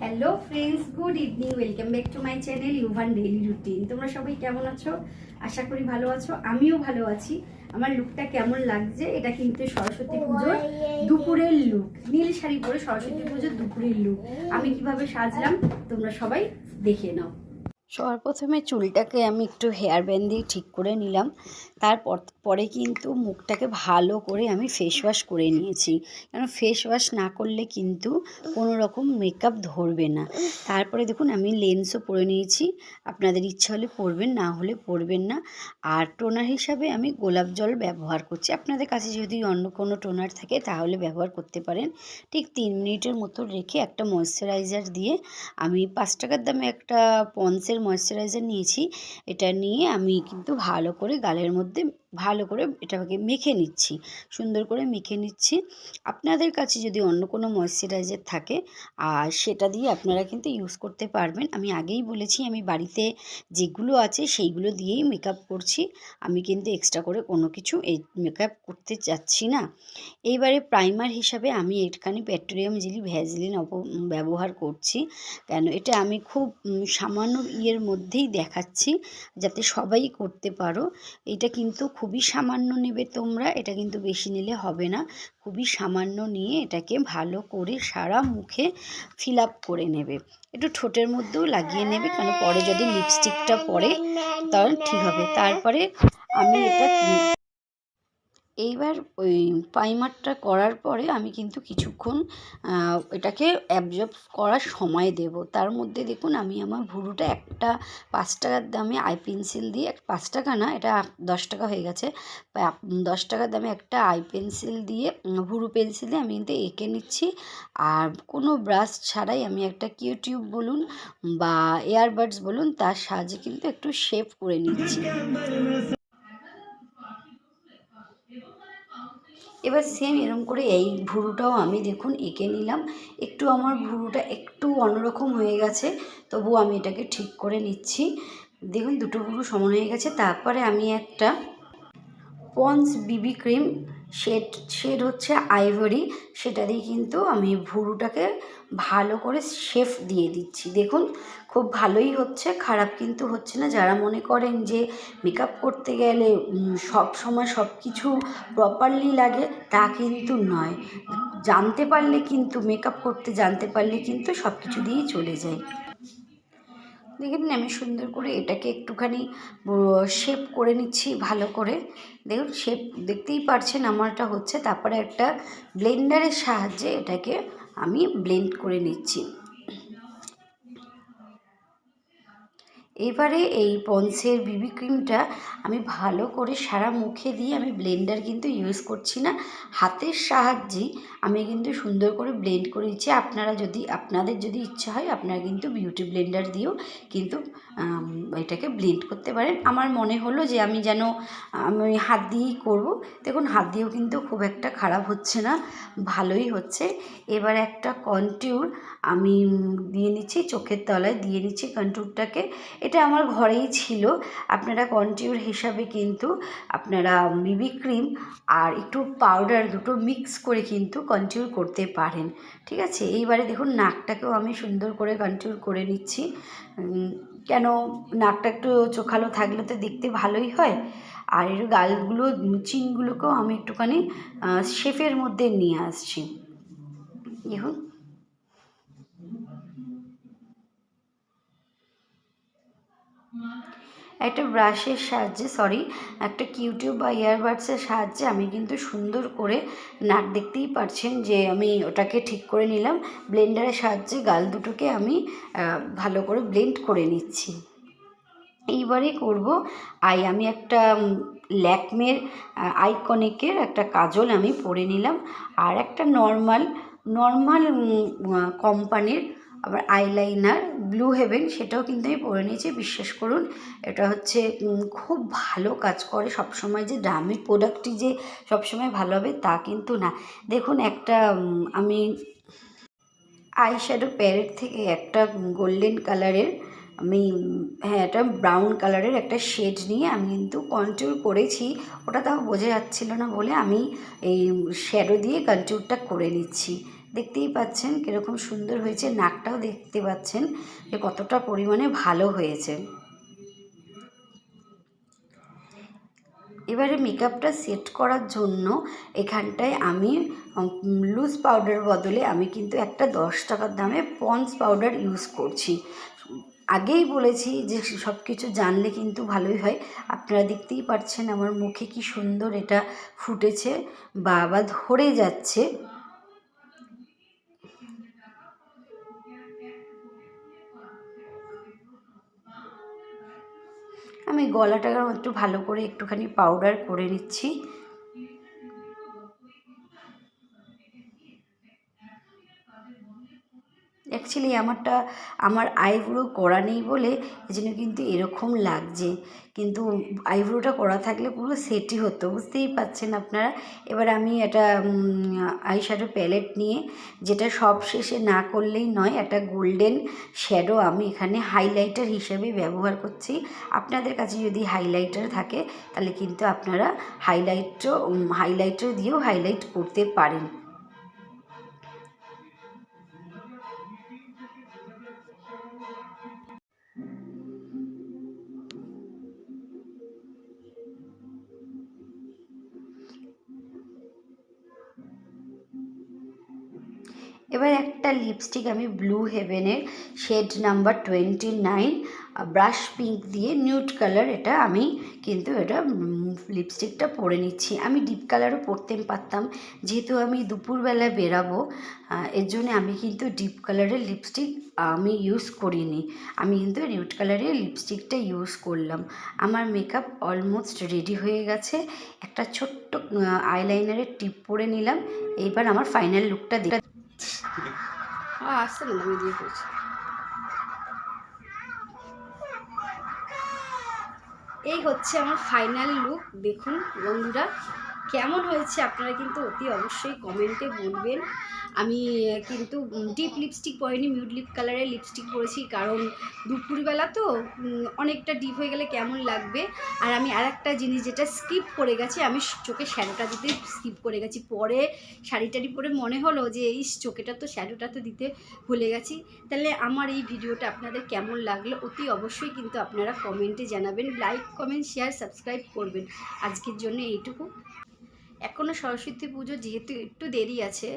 Hello friends good evening welcome back to my channel Yuvan daily routine তোমরা সবাই কেমন আছো? আশা করি ভালো আছো আমিও ভালো আছি। আমার লুকটা কেমন লাগছে এটা কিন্তু সরস্বতী পুজোর দুপুরের লুক নীল শাড়ি পরে সরস্বতী পুজোর দুপুরের লুক আমি কীভাবে সাজলাম তোমরা সবাই দেখে নাও। সবার প্রথমে চুলটাকে আমি একটু হেয়ার ব্যান্ড দিয়ে ঠিক করে নিলাম। তারপর পরে কিন্তু মুখটাকে ভালো করে আমি ফেস ওয়াশ করে নিয়েছি। কারণ ফেস ওয়াশ না করলে কিন্তু কোনো রকম মেকআপ ধরবে না। তারপরে দেখুন, আমি লেন্সও পরে নিয়েছি। আপনাদের ইচ্ছা হলে পরবেন, না হলে পরবেন না। আর টোনার হিসাবে আমি গোলাপ জল ব্যবহার করছি। আপনাদের কাছে যদি অন্য কোনো টোনার থাকে, তাহলে ব্যবহার করতে পারেন। ঠিক তিন মিনিটের মতো রেখে একটা ময়শ্চারাইজার দিয়ে আমি পাঁচ টাকার দামে একটা পন্সের ময়শ্চারাইজার নিয়েছি। এটা নিয়ে আমি কিন্তু ভালো করে গালের মধ্যে ভালো করে এটাকে মেখে নিচ্ছি, সুন্দর করে মেখে নিচ্ছি। আপনাদের কাছে যদি অন্য কোনো ময়শ্চারাইজার থাকে, আর সেটা দিয়ে আপনারা কিন্তু ইউজ করতে পারবেন। আমি আগেই বলেছি, আমি বাড়িতে যেগুলো আছে সেইগুলো দিয়েই মেকআপ করছি। আমি কিন্তু এক্সট্রা করে কোনো কিছু এই মেকআপ করতে চাচ্ছি না। এইবারে প্রাইমার হিসাবে আমি এখানে পেট্রোলিয়াম জেলি ভ্যাজলিন অপ, ব্যবহার করছি। কেন? এটা আমি খুব সামান্য ইয়ের মধ্যেই দেখাচ্ছি, যাতে সবাই করতে পারো। এটা কিন্তু খুবই সামান্য নেবে তোমরা, এটা কিন্তু বেশি নিলে হবে না। খুবই সামান্য নিয়ে এটাকে ভালো করে সারা মুখে ফিল করে নেবে। একটু ঠোঁটের মধ্যেও লাগিয়ে নেবে কারণ পরে যদি লিপস্টিকটা পরে তখন ঠিক হবে। তারপরে আমি এটা এইবার ওই প্রাইমারটা করার পরে আমি কিন্তু কিছুক্ষণ এটাকে অ্যাবজর্ব করার সময় দেব। তার মধ্যে দেখুন আমি আমার ভুরুটা একটা পাঁচ টাকার দামে আই পেন্সিল দিয়ে পাঁচ টাকা না, এটা দশ টাকা হয়ে গেছে। দশ টাকার দামে একটা আই পেন্সিল দিয়ে ভুরু পেন্সিল দিয়ে আমি কিন্তু এঁকে নিচ্ছি। আর কোনো ব্রাশ ছাড়াই আমি একটা কিউটিউব বলুন বা এয়ারবাডস বলুন, তার সাহায্যে কিন্তু একটু শেপ করে নিচ্ছি। এবার সেম এরম করে এই ভুরুটাও আমি দেখুন এঁকে নিলাম। একটু আমার ভুরুটা একটু অন্যরকম হয়ে গেছে তবু আমি এটাকে ঠিক করে নিচ্ছি। দেখুন দুটো ভুরু সমান হয়ে গেছে, তারপরে আমি একটা Pond's BB cream shade shade হচ্ছে আইভরি। সেটা দিয়ে কিন্তু আমি ভুরুটাকে ভালো করে শেফ দিয়ে দিচ্ছি। দেখুন, খুব ভালোই হচ্ছে, খারাপ কিন্তু হচ্ছে না। যারা মনে করেন যে মেকআপ করতে গেলে সব সময় সব কিছু প্রপারলি লাগে, তা কিন্তু নয়। জানতে পারলে কিন্তু মেকআপ করতে জানতে পারলে কিন্তু সব কিছু দিয়েই চলে যায়। দেখুন আমি সুন্দর করে এটাকে একটুখানি শেপ করে নিচ্ছি ভালো করে। দেখুন শেপ দেখতেই পারছেন আমারটা হচ্ছে। তারপরে একটা ব্লেন্ডারের সাহায্যে এটাকে আমি ব্লেন্ড করে নিচ্ছি। এবারে এই পন্সের বিবি ক্রিমটা আমি ভালো করে সারা মুখে দিয়ে আমি ব্লেন্ডার কিন্তু ইউজ করছি না। হাতের সাহায্যেই আমি কিন্তু সুন্দর করে ব্লেন্ড করে দিচ্ছি আপনারা যদি, আপনাদের যদি ইচ্ছা হয়, আপনারা কিন্তু বিউটি ব্লেন্ডার দিয়েও কিন্তু এটাকে ব্লেন্ড করতে পারেন। আমার মনে হলো যে আমি যেন, আমি হাত দিয়েই করব। দেখুন, হাত দিয়েও কিন্তু খুব একটা খারাপ হচ্ছে না, ভালোই হচ্ছে। এবার একটা কন্টিউর আমি দিয়ে নিচ্ছি, চোখের তলায় দিয়ে নিচ্ছি কন্ট্যুরটাকে এটা আমার ঘরেই ছিল। আপনারা কন্টিউর হিসাবে কিন্তু আপনারা বিবি ক্রিম আর একটু পাউডার দুটো মিক্স করে কিন্তু কন্টিউর করতে পারেন। ঠিক আছে? এইবারে দেখুন নাকটাকেও আমি সুন্দর করে কন্টিউর করে নিচ্ছি। কেন নাকটা একটু চোখালো থাকলে তো দেখতে ভালোই হয়। আর এর গালগুলো, চিনগুলোকেও আমি একটুখানি শেফের মধ্যে নিয়ে আসছি। দেখুন। একটা ব্রাশের সাহায্যে সরি একটা কিউটিউব বা ইয়ারবাডসের সাহায্যে আমি কিন্তু সুন্দর করে নাক দেখতেই পারছেন যে আমি ওটাকে ঠিক করে নিলাম। ব্লেন্ডারের সাহায্যে গাল দুটোকে আমি ভালো করে ব্লেন্ড করে নিচ্ছি। এইবারে করব, আই, আমি একটা ল্যাকমের আইকনিকের একটা কাজল আমি পরে নিলাম। আর একটা নর্মাল নর্মাল কোম্পানির আবার আইলাইনার ব্লু হেভেন সেটাও কিন্তু আমি পরে নিয়েছি। বিশ্বাস করুন, এটা হচ্ছে খুব ভালো কাজ করে। সবসময় যে দামি প্রোডাক্টটি যে সবসময় ভালো হবে তা কিন্তু না। দেখুন একটা আমি আই শ্যাডো প্যারেট থেকে একটা গোল্ডেন কালারের আমি হ্যাঁ একটা ব্রাউন কালারের একটা শেড নিয়ে আমি কিন্তু কন্ট্রোল করেছি। ওটা তাও বোঝা যাচ্ছিল না বলে আমি এই শ্যাডো দিয়ে কন্ট্যুরটা করে নিচ্ছি। দেখতেই পাচ্ছেন কীরকম সুন্দর হয়েছে, নাকটাও দেখতে পাচ্ছেন যে কতটা পরিমাণে ভালো হয়েছে। এবারে মেকআপটা সেট করার জন্য এখানটায় আমি লুজ পাউডার বদলে আমি কিন্তু একটা দশ টাকার দামে পন্স পাউডার ইউজ করছি। আগেই বলেছি যে সব কিছু জানলে কিন্তু ভালোই হয়। আপনারা দেখতেই পাচ্ছেন আমার মুখে কি সুন্দর এটা ফুটেছে বা বা ধরে যাচ্ছে। আমি গলাটা একটু ভালো করে একটুখানি পাউডার করে নিচ্ছি। অ্যাকচুয়ালি আমারটা, আমার আইব্রো করা নেই বলে এই কিন্তু এরকম লাগছে। কিন্তু আইব্রোটা করা থাকলে পুরো সেটই হতো, বুঝতেই পাচ্ছেন আপনারা? এবার আমি একটা আইশ্যাডো প্যালেট নিয়ে, যেটা সব শেষে না করলেই নয়, একটা গোল্ডেন শ্যাডো আমি এখানে হাইলাইটার হিসেবে ব্যবহার করছি। আপনাদের কাছে যদি হাইলাইটার থাকে, তাহলে কিন্তু আপনারা হাইলাইটও হাইলাইটার দিয়েও হাইলাইট করতে পারেন। এবার একটা লিপস্টিক আমি blue হেভেনের shade number twenty nine brush pink দিয়ে নিউড কালার এটা আমি কিন্তু এটা লিপস্টিকটা পরে নিচ্ছি। আমি ডিপ কালারও পরতে পারতাম, যেহেতু আমি দুপুরবেলা বেরাবো এর জন্য আমি কিন্তু ডিপ কালারের লিপস্টিক আমি ইউজ করিনি। আমি কিন্তু নিউড কালারের লিপস্টিকটা ইউজ করলাম। আমার মেকআপ অলমোস্ট রেডি হয়ে গেছে। একটা ছোট্ট আইলাইনারের টিপ পরে নিলাম। এইবার আমার ফাইনাল লুকটা আসছে না আমি দিয়ে পড়ছি এই হচ্ছে আমার ফাইনাল লুক দেখুন বন্ধুরা। কেমন হয়েছে আপনারা কিন্তু অতি অবশ্যই কমেন্টে বলবেন। আমি কিন্তু ডিপ লিপস্টিক পরিনি মিউড লিপ কালারের লিপস্টিক পরেছি, কারণ দুপুরবেলা তো অনেকটা ডিপ হয়ে গেলে কেমন লাগবে। আর আমি আর একটা জিনিস যেটা স্কিপ করে গেছি, আমি চোখে শ্যাডোটা দিতে স্কিপ করে গেছি। পরে শাড়ি টাড়ি পরে মনে হলো যে এই চোখেটা তো শ্যাডোটা তো দিতে ভুলে গেছি। তাহলে আমার এই ভিডিওটা আপনাদের কেমন লাগল, অতি অবশ্যই কিন্তু আপনারা কমেন্টে জানাবেন। লাইক কমেন্ট শেয়ার সাবস্ক্রাইব করবেন। আজকের জন্য এইটুকু। এখনও সরস্বতী পুজো যেহেতু একটু দেরি আছে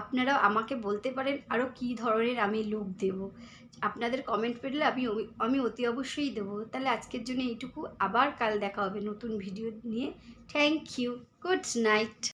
আপনারা আমাকে বলতে পারেন আরও কি ধরনের আমি লুক দেব। আপনাদের কমেন্ট পেলে আমি আমি অতি অবশ্যই দেবো। তাহলে আজকের জন্য এইটুকু। আবার কাল দেখা হবে নতুন ভিডিও নিয়ে। Thank you good night